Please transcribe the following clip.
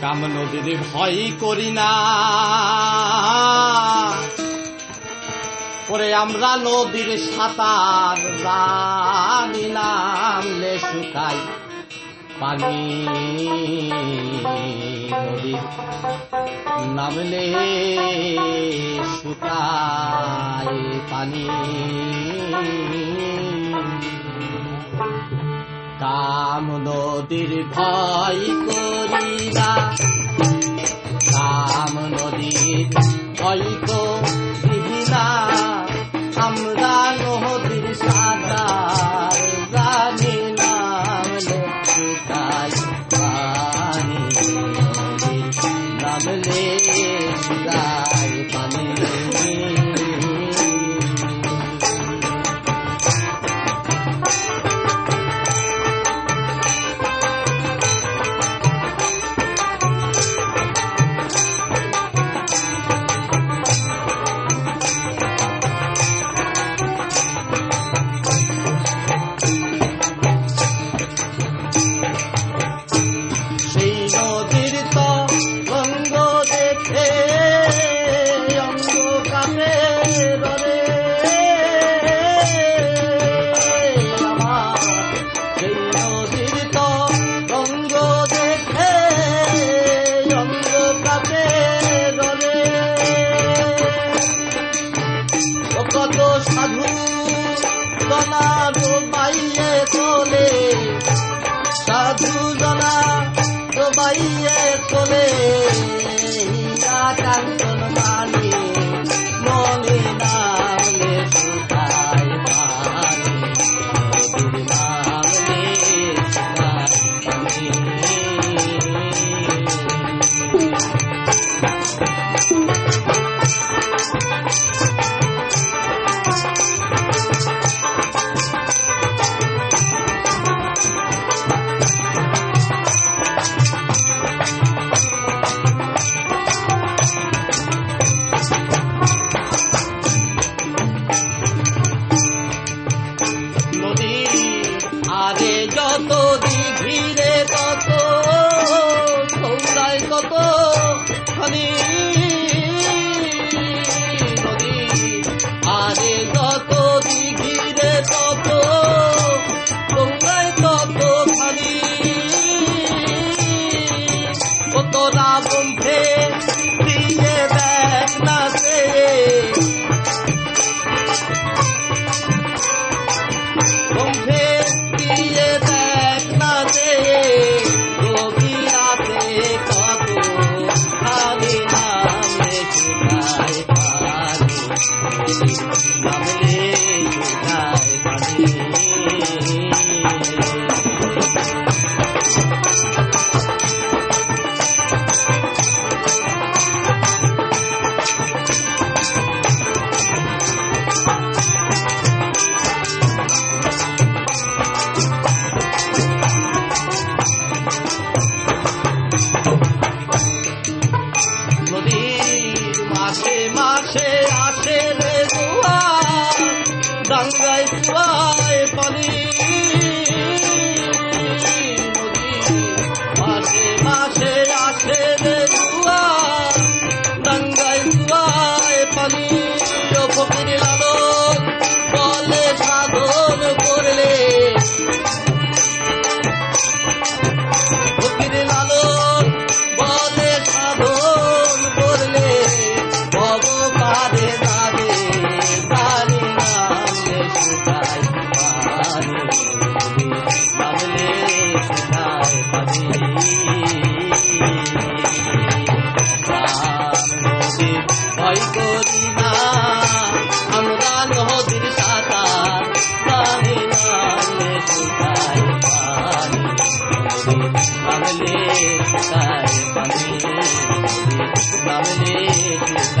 কাম নদীর ভয় করি না। পরে আমরা নদীর সাঁতার জানি নামলে শুকাই পানি। নদীর নামলে শুকাই পানি। কাম নদীর ভয় করি না কাম নদীর ভয় করি দনার বাইয়ে চলে। সাধু জনা বাইয়ে চলে। बाबले